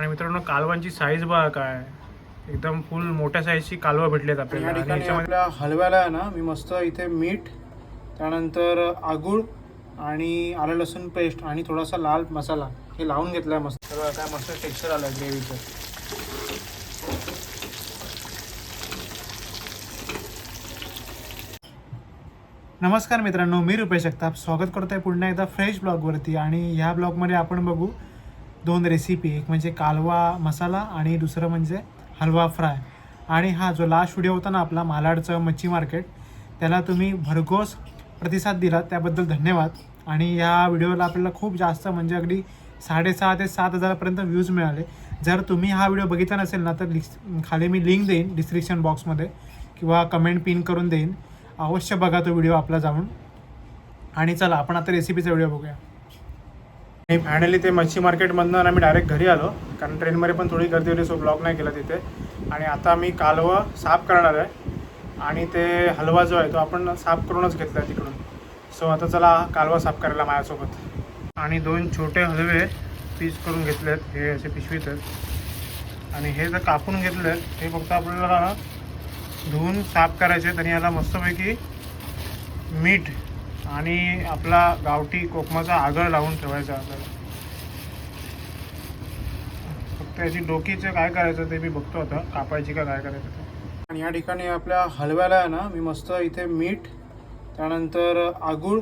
आणि मित्रांनो कालवांची साईज बघा काय. एकदम फुल मोठ्या साईजची कालवा भेटलेत या आपल्याला. आणि ठिकाणी याच्यामध्ये आपल्या हलव्याला आहे ना मी मस्त इथे मीठ त्यानंतर आगूळ आणि आलं लसूण पेस्ट आणि थोडासा लाल मसाला. हे लावून घेतलाय मस्त. तर काय मस्त टेक्स्चर आलं ग्रेव्हीचं नमस्कार मित्रांनो मी रुपेश जगताप स्वागत करतोय पुन्हा एकदा फ्रेश ब्लॉगवरती आणि ह्या ब्लॉगमध्ये आपण बघू दोन रेसिपी एक म्हणजे कालवा मसाला आणि दुसरं म्हणजे हलवा फ्राय. आणि हा जो लास्ट व्हिडिओ होता ना आपला मालाडचं मच्छी मार्केट त्याला तुम्ही भरघोस प्रतिसाद दिला त्याबद्दल धन्यवाद. आणि या व्हिडिओला आपल्याला खूप जास्त म्हणजे अगदी साडेसहा ते सात हजारापर्यंत व्ह्यूज मिळाले. जर तुम्ही हा व्हिडिओ बघितला नसेल ना तर लिस- खाली मी लिंक देईन डिस्क्रिप्शन बॉक्समध्ये किंवा कमेंट पिन करून देईन. अवश्य बघा तो व्हिडिओ आपला जाऊन. आणि चला आपण आता रेसिपीचा व्हिडिओ बघूया. आणि फायनली ते मच्छी मार्केटमधनं आम्ही डायरेक्ट घरी आलो. कारण ट्रेनमध्ये पण थोडी गर्दी होती सो ब्लॉक नाही केला तिथे. आणि आता मी कालवं साफ करणार आहे. आणि ते हलवा जो आहे तो आपण साफ करूनच घेतला आहे तिकडून. सो आता चला कालवा साफ करायला माझ्यासोबत. आणि दोन छोटे हलवे पीस करून घेतलेत. हे असे पिशवीत आहेत. आणि हे जर कापून घेतले आहेत हे फक्त आपल्याला धुवून साफ करायचे आहेत. आणि याला मस्तपैकी मीठ आणि आपला गावठी कोकमाचा आगळ लावून ठेवायचा. आपल्याला फक्त याची डोकीचं काय करायचं ते मी बघतो आता कापायची का काय करायचं ते. आणि या ठिकाणी आपल्या हलव्याला आहे ना मी मस्त इथे मीठ त्यानंतर आगूळ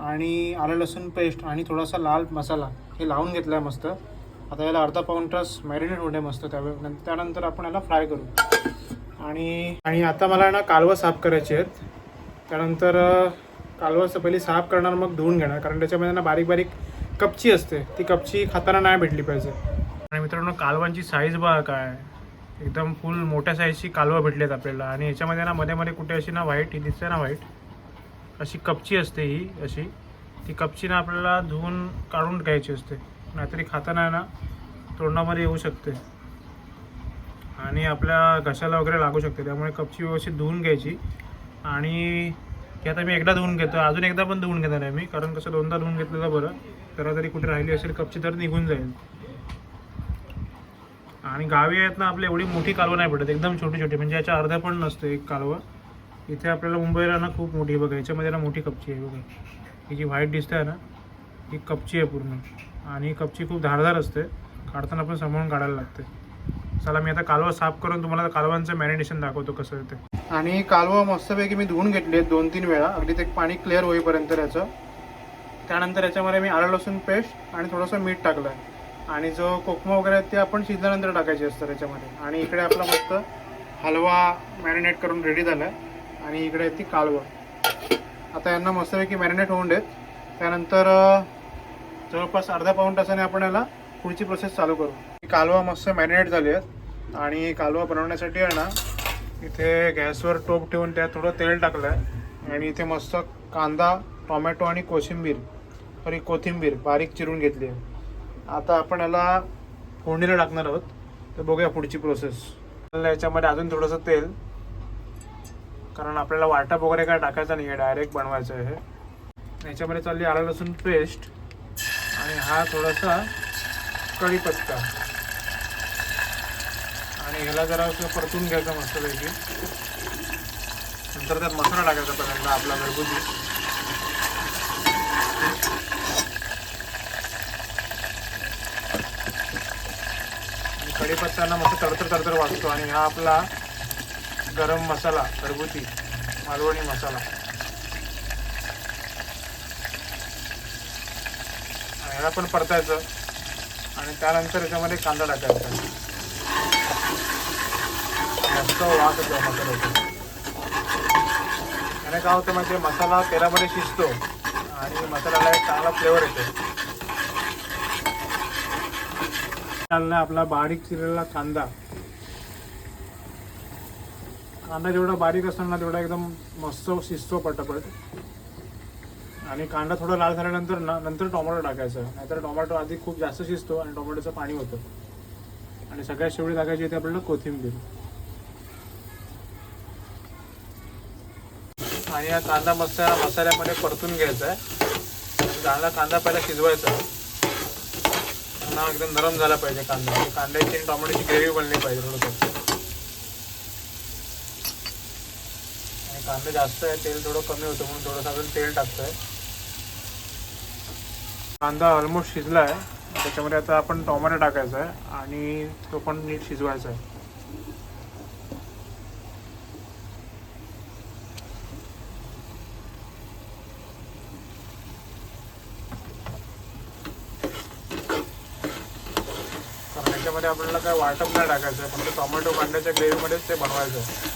आणि आलं लसूण पेस्ट आणि थोडासा लाल मसाला हे लावून घेतला आहे मस्त. आता याला अर्धा पाऊण तास मॅरिनेट होणे मस्त त्यावेळे त्यानंतर आपण याला फ्राय करू. आणि आणि आता मला ना कालवं साफ करायचे आहेत. त्यानंतर कालवं स- पहिले साफ करणार मग धुवून घेणार. कारण त्याच्यामध्ये ना बारीक बारीक कपची असते. ती कपची खाताना नाही भेटली पाहिजे. आणि मित्रांनो कालवांची साईज बघा काय. एकदम फुल मोठ्या साईजची कालवं आहेत आपल्याला. आणि याच्यामध्ये ना मध्ये मध्ये कुठे अशी ना व्हाईट ही दिसते ना व्हाईट अशी कपची असते ही अशी. ती कपची ना आपल्याला धुवून काढून घ्यायची असते. नाहीतरी खाताना ना तोंडामध्ये येऊ शकते. आणि आपल्या घशाला वगैरे लागू शकते. त्यामुळे कपची व्यवस्थित धुवून घ्यायची. आणि की आता मी एकदा धुवून घेतो अजून एकदा पण धुवून घेणार आहे मी कारण कसं दोनदा धुवून घेतलेलं बरं. जरा तरी कुठे राहिली असेल कपची तर निघून जाईल. आणि गावी आहेत ना आपली एवढी मोठी कालवं नाही भेटत. एकदम छोटी छोटी. म्हणजे याच्या अर्ध्या पण नसतं एक कालवं. इथे आपल्याला मुंबईला ना खूप मोठी बघा. याच्यामध्ये ना मोठी कपची आहे बघा. ही जी व्हाईट दिसते आहे ना ही कपची आहे पूर्ण. आणि कपची खूप धारदार असते. काढताना पण सांभाळून काढायला लागते. चला मी आता कालवा साफ करून तुम्हाला कालवांचं मॅरिनेशन दाखवतो कसं ते. आणि कालवा मस्तपैकी मी धुवून घेतले दोन तीन वेळा. अगदी ते पाणी क्लिअर होईपर्यंत याचं त्यानंतर याच्यामध्ये मी आलं लसूण पेस्ट आणि थोडंसं मीठ टाकलं आहे आणि जो कोकमा वगैरे आहे ते आपण शिजल्यानंतर टाकायचे असतं त्याच्यामध्ये. आणि इकडे आपला मस्त हलवा मॅरिनेट करून रेडी झाला आहे आणि इकडे ती कालवं. आता यांना मस्तपैकी मॅरिनेट होऊन देत. त्यानंतर जवळपास अर्धा पाऊण तासाने आपण याला पुढची प्रोसेस चालू करू. कालवा मस्त मॅरिनेट झाले आहेत. आणि कालवा बनवण्यासाठी आहे ना इथे गॅसवर टोप ठेवून त्यात थोडं तेल टाकलं आहे आणि इथे मस्त कांदा टोमॅटो आणि कोशिंबीर सॉरी कोथिंबीर बारीक चिरून घेतली आहे. आता आपण याला फोडणीला टाकणार आहोत. तर बघूया पुढची प्रोसेस याच्यामध्ये अजून थोडंसं तेल. कारण आपल्याला वाटप वगैरे काय टाकायचं नाही आहे डायरेक्ट बनवायचं आहे याच्यामध्ये चालली आलं लसूण पेस्ट आणि हा थोडासा कढीपत्ता. ह्याला जरा असं परतून घ्यायचं मस्तपैकी. नंतर त्यात मसाला टाकायचा पहिल्यांदा आपला घरगुती. आणि मस्त तडतर तडतर वाटतो. आणि हा आपला गरम मसाला घरगुती मालवणी मसाला. ह्याला पण परतायचं. आणि त्यानंतर याच्यामध्ये कांदा टाकायचा. मस्त वास येतो मसाल्याचा त्याने काय होतं म्हणजे मसाला तेलामध्ये शिजतो आणि मसाल्याला एक चांगला फ्लेवर येतो. चालला आपला बारीक चिरलेला कांदा. कांदा जेवढा बारीक असतो ना तेवढा एकदम मस्त शिजतो पटापट. आणि कांदा थोडा लाल झाल्यानंतर ना नंतर टोमॅटो टाकायचं. नाहीतर टोमॅटो आधी खूप जास्त शिजतो आणि टोमॅटोचं पाणी होतं आणि सगळ्यात शेवटी टाकायची येते आपल्याला कोथिंबीर. आणि हा कांदा मस्त मसाल्यामध्ये परतून घ्यायचा आहे. चांगला कांदा पहिला शिजवायचा. ना एकदम नरम झाला पाहिजे कांदा. म्हणजे कांद्याची आणि टोमॅटोची ग्रेव्ही बनली पाहिजे थोडं आणि कांदा जास्त आहे तेल थोडं कमी होतं म्हणून थोडंसं अजून तेल टाकतोय. कांदा ऑलमोस्ट शिजला आहे. त्याच्यामध्ये आता आपण टोमॅटो टाकायचा आहे आणि तो पण नीट शिजवायचा आहे. त्याच्यामध्ये आपल्याला काय वाटप नाही टाकायचं आहे फक्त टोमॅटो कांद्याच्या ग्रेव्हीमध्येच ते बनवायचं. आहे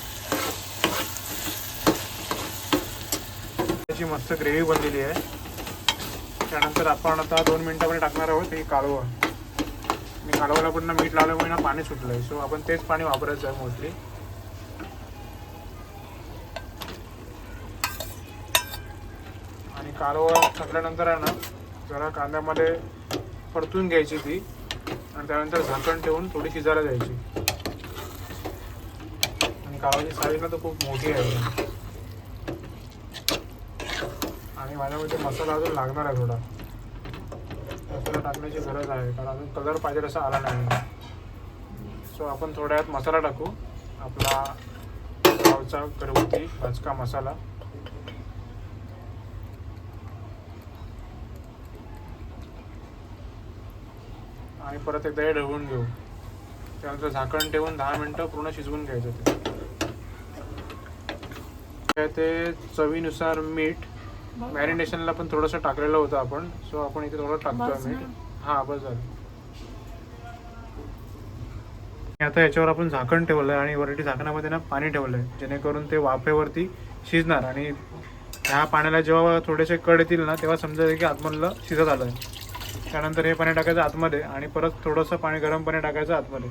त्याची मस्त ग्रेव्ही बनलेली आहे. त्यानंतर आपण आता दोन मिनिटामध्ये टाकणार आहोत ही कालवं. आणि कालवाला पण ना मीठ लावल्यामुळे ना पाणी सुटलं आहे सो आपण तेच पाणी वापरायचं आहे मोस्टली आणि कालवा टाकल्यानंतर आहे ना जरा कांद्यामध्ये परतून घ्यायची ती. आणि त्यानंतर झाकण ठेवून थोडी शिजायला द्यायची. आणि गावाची साईज ना तर खूप मोठी आहे. आणि माझ्यामध्ये मसाला अजून लागणार आहे थोडा. मसाला टाकण्याची गरज आहे कारण अजून कलर पाहिजे तसा आला नाही. सो आपण थोड्या मसाला टाकू. आपला गावचा घरगुती भाजका मसाला. आणि परत एकदा हे ढवळून घेऊ. त्यानंतर झाकण ठेवून दहा मिनटं पूर्ण शिजवून घ्यायचं ते. ते चवीनुसार मीठ मॅरिनेशनला पण थोडंसं टाकलेलं होतं आपण सो आपण इथे थोडं टाकतोय मीठ. हा बस झालं. आता याच्यावर आपण झाकण ठेवलंय आणि वरती झाकणामध्ये ना पाणी ठेवलंय जेणेकरून ते वाफेवरती शिजणार. आणि ह्या पाण्याला जेव्हा थोडेसे कड येतील ना तेव्हा समजायचं की आतमधलं शिजत आलंय. त्यानंतर हे पाणी टाकायचं आतमध्ये आणि परत थोडंसं पाणी गरम पाणी टाकायचं आतमध्ये.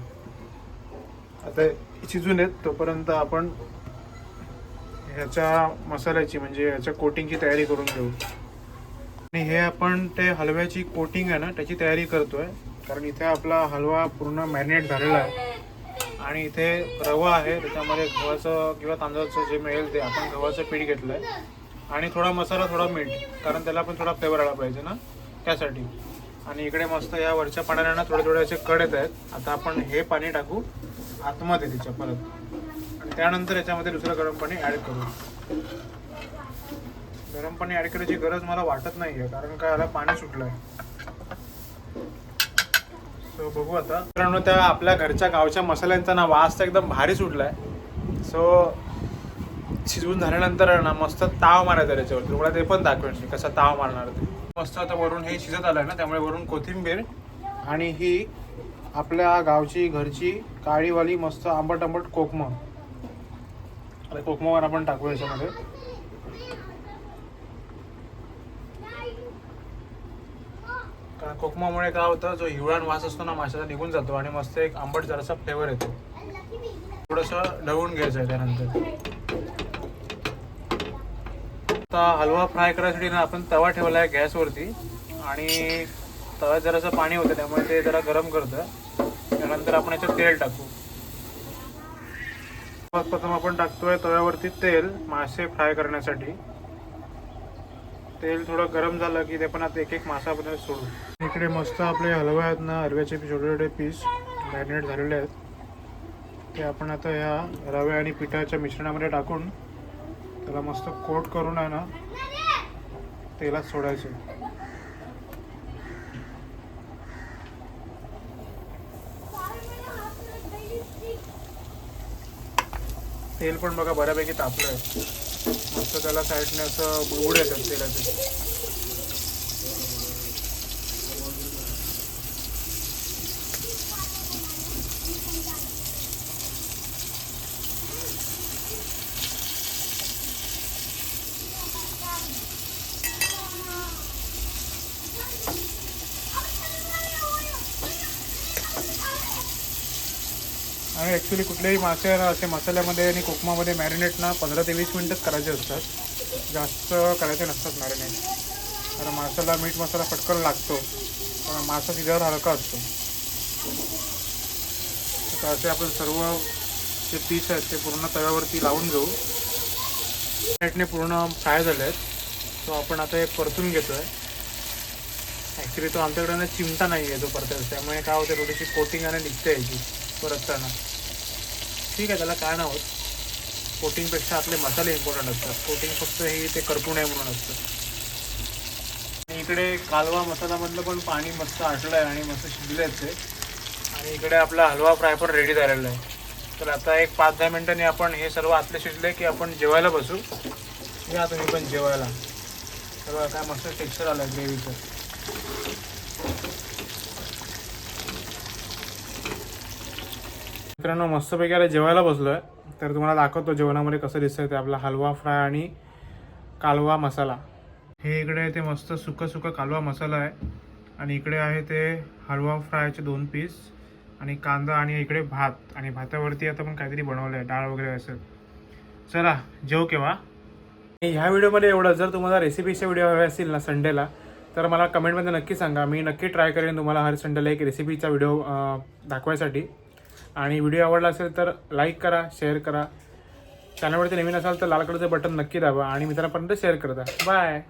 आता शिजून येत तोपर्यंत आपण ह्याच्या मसाल्याची म्हणजे ह्याच्या कोटिंगची तयारी करून घेऊ. आणि हे आपण ते हलव्याची कोटिंग आहे ना त्याची तयारी करतोय. कारण इथे आपला हलवा पूर्ण मॅरिनेट झालेला आहे. आणि इथे रवा आहे त्याच्यामध्ये गव्हाचं किंवा तांदळाचं जे मिळेल ते आपण गव्हाचं पीठ घेतलं आहे आणि थोडा मसाला थोडा मीठ कारण त्याला पण थोडा फ्लेवर आला पाहिजे ना त्यासाठी. आणि इकडे मस्त या वरच्या पाण्याला ना थोडे थोडे असे कड येत आहेत. आता आपण हे पाणी टाकू आतमध्ये तिच्या परत. आणि त्यानंतर याच्यामध्ये दुसरं गरम पाणी ॲड करू. गरम पाणी ऍड करायची गरज मला वाटत नाही आहे कारण काय याला पाणी सुटलंय. सो बघू आता. मित्रांनो त्या आपल्या घरच्या गावच्या मसाल्यांचा ना वास तर एकदम भारी सुटलाय. सो शिजवून झाल्यानंतर ना मस्त ताव मारायचा त्याच्यावर तुम्हाला ते पण दाखवेन कसा ताव मारणार ते. मस्त आता वरून हे शिजत आलंय ना त्यामुळे वरून कोथिंबीर आणि ही आपल्या गावची घरची काळीवाली मस्त आंबट आंबट कोकमा. आता कोकमावर आपण टाकू याच्यामध्ये. कारण कोकमामुळे काय होतं जो हिवळान वास असतो ना माशाचा निघून जातो आणि मस्त एक आंबट जरासा फ्लेवर येतो. थोडंसं ढवून घ्यायचं आहे त्यानंतर. आता हलवा फ्राय करायसाठी ना आपण तवा ठेवला आहे गॅसवरती. आणि तव्यात जरासं पाणी होतं त्यामुळे ते जरा गरम करतं त्यानंतर आपण याच्यात तेल टाकू. प्रथम आपण टाकतोय तव्यावरती तेल मासे फ्राय करण्यासाठी. तेल थोडं गरम झालं की ते पण आता एक एक मासापर्यंत सोडू. इकडे मस्त आपले हलवे आहेत ना हलव्याचे छोटे छोटे पीस मॅरिनेट झालेले आहेत. ते आपण आता ह्या रव्या आणि पिठाच्या मिश्रणामध्ये टाकून त्याला मस्त कोट करून आहे ना तेलात सोडायचे. तेल पण बघा बऱ्यापैकी तापलं आहे मस्त त्याला साईडने असं बुडबुड येतात तेलाचे. आणि ॲक्च्युली कुठलेही मासे असे मसाल्यामध्ये आणि कोकमामध्ये मॅरिनेट ना पंधरा ते वीस मिनटंच करायचे असतात. जास्त करायचे नसतात मॅरिनेट कारण मासाला मीठ मसाला पटकन लागतो. पण मासा शिजायला हलका असतो. तर असे आपण सर्व जे पीस आहेत ते पूर्ण तव्यावरती लावून घेऊ. मॅरिनेटने पूर्ण फ्राय झाले आहेत. तो आपण आता हे परतून घेतो आहे ॲक्च्युली तो आमच्याकडे ना चिमटा नाही आहे तो परत त्यामुळे काय होतं थोडीशी कोटिंग आणि निघते याची परतताना ठीक आहे त्याला काय नाही होत कोटिंगपेक्षा आपले मसाले इम्पॉर्टंट असतात. कोटिंग फक्त हे ते करपू नये म्हणून असतं. आणि इकडे कालवा मसालामधलं पण पाणी मस्त आटलं आहे आणि मस्त शिजले ते. आणि इकडे आपला हलवा फ्राय पण रेडी झालेला आहे. तर आता एक पाच दहा मिनटांनी आपण हे सर्व आतले शिजले की आपण जेवायला बसू. या तुम्ही पण जेवायला. सर्व काय मस्त टेक्स्चर आलं ग्रेव्हीचं मित्रांनो मस्तपैकी आता जेवायला बसलो आहे तर तुम्हाला दाखवतो जेवणामध्ये कसं दिसतंय ते आपला हलवा फ्राय आणि कालवा मसाला. हे इकडे आहे ते मस्त सुकं सुकं कालवा मसाला आहे. आणि इकडे आहे ते हलवा फ्रायचे दोन पीस. आणि कांदा आणि इकडे भात. आणि भातावरती आता पण काहीतरी बनवलं आहे डाळ वगैरे असेल. चला जेव केव्हा? ह्या व्हिडिओमध्ये एवढं. जर तुम्हाला रेसिपीचे व्हिडिओ हवे असतील ना संडेला तर मला कमेंटमध्ये नक्की सांगा. मी नक्की ट्राय करेन तुम्हाला हर संडेला एक रेसिपीचा व्हिडिओ दाखवायसाठी. आणि व्हिडिओ आवडला असेल तर लाईक करा शेअर करा. चॅनलवरती नवीन असाल तर लाल कलरचं बटन नक्की दाबा आणि मित्रांपर्यंत शेअर करता. बाय